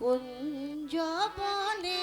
কুঞ্জবনে